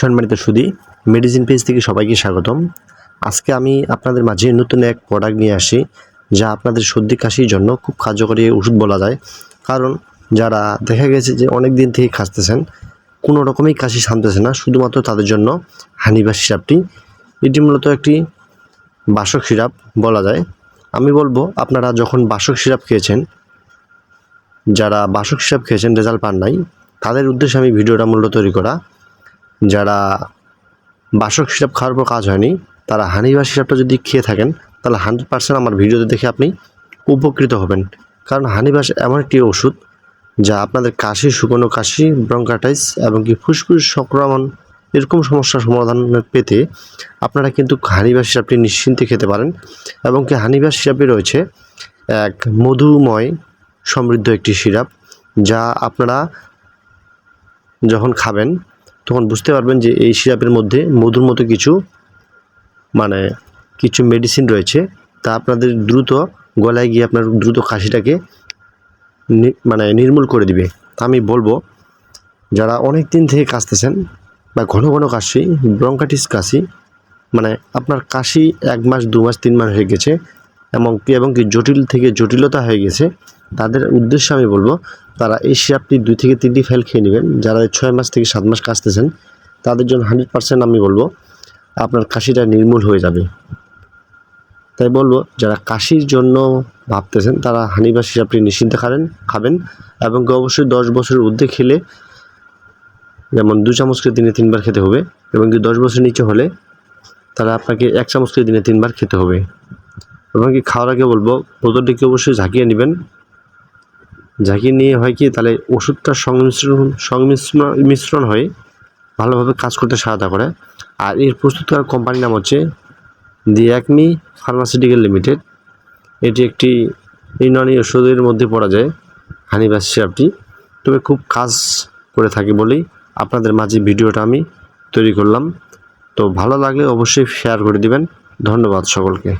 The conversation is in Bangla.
সম্মানিত সুদী মেডিসিন পেজ থেকে সবাইকে স্বাগতম। আজকে আমি আপনাদের মাঝে নতুন এক প্রোডাক্ট নিয়ে আসি, যা আপনাদের সর্দি কাশির জন্য খুব কার্যকরী ওষুধ বলা যায়। কারণ যারা দেখা গেছে যে অনেক দিন থেকে খাসতেছেন কোনো রকমই কাশি শানতেছে না, শুধুমাত্র তাদের জন্য হানিবা সিরাপটি। এটি মূলত একটি বাসক সিরাপ বলা যায়। আমি বলব, আপনারা যখন বাসক সিরাপ খেয়েছেন, যারা বাসক সিরাপ খেয়েছেন, রেজাল্ট পান নাই, তাদের উদ্দেশ্যে আমি ভিডিওটা মূলত তৈরি করা। যারা বাসক সিরাপ খাওয়ার পর কাজ হয়নি, তারা হানিবা সিরাপটা যদি খেয়ে থাকেন, তাহলে হান্ড্রেড পার্সেন্ট আমার ভিডিওতে দেখে আপনি উপকৃত হবেন। কারণ হানিবাস এমন একটি ওষুধ যা আপনাদের কাশি, শুকনো কাশি ব্রঙ্কাটাইস এবং কি ফুসফুস সংক্রমণ এরকম সমস্যার সমাধান পেতে আপনারা কিন্তু হানিবাস সিরাপটি নিশ্চিন্তে খেতে পারেন এবং কি হানিবাস সিরাপে রয়েছে এক মধুময় সমৃদ্ধ একটি সিরাপ যা আপনারা যখন খাবেন তখন বুঝতে পারবেন যে এই সিরাপের মধ্যে মধুর মতো কিছু মানে কিছু মেডিসিন রয়েছে। তা আপনাদের দ্রুত গলায় গিয়ে আপনার দ্রুত কাশিটাকে মানে নির্মূল করে দিবে। আমি বলব, যারা অনেক দিন থেকে কাশতেছেন বা ঘন ঘন কাশি ব্রঙ্কাটিস কাশি মানে আপনার কাশি এক মাস, দু মাস, তিন মাস হয়ে গেছে, এবং কি এবং কি জটিল থেকে জটিলতা হয়ে গেছে, তাদের উদ্দেশ্যে আমি বলব তারা এই সিরাপটি দুই থেকে তিনটি ফেল খেয়ে নেবেন। যারা ছয় মাস থেকে সাত মাস কাশতেছেন তাদের জন্য হান্ড্রেড পার্সেন্ট আমি বলব, আপনার কাশিটা নির্মূল হয়ে যাবে। তাই বলব, যারা কাশির জন্য ভাবতেছেন, তারা হানি বা সিরাপটি নিশ্চিন্তে খাবেন খাবেন এবং অবশ্যই দশ বছরের ঊর্ধ্বে খেলে যেমন দু চামচ করে দিনে তিনবার খেতে হবে এবং কি দশ বছর নিচে হলে তাহলে আপনাকে এক চামচ করে দিনে তিনবার খেতে হবে। এবং কি খাওয়ার আগে বলব বোতলটিকে অবশ্যই ঝাঁকিয়ে নেবেন। ঝাঁকিয়ে নিয়ে হয় কি, তাহলে ওষুধটার সংমিশ্রণ সংমিশ্রণ, মিশ্রণ হয়ে ভালোভাবে কাজ করতে সহায়তা করে। আর এর প্রস্তুতকার কোম্পানির নাম হচ্ছে দি অ্যাকমি ফার্মাসিউটিক্যাল লিমিটেড। এটি একটি ইউনানি ওষুধের মধ্যে পড়া যায় হানিবাস সিরাপটি। তবে খুব কাজ করে থাকে বলেই আপনাদের মাঝে ভিডিওটা আমি তৈরি করলাম। তো ভালো লাগলে অবশ্যই শেয়ার করে দিবেন। ধন্যবাদ সকলকে।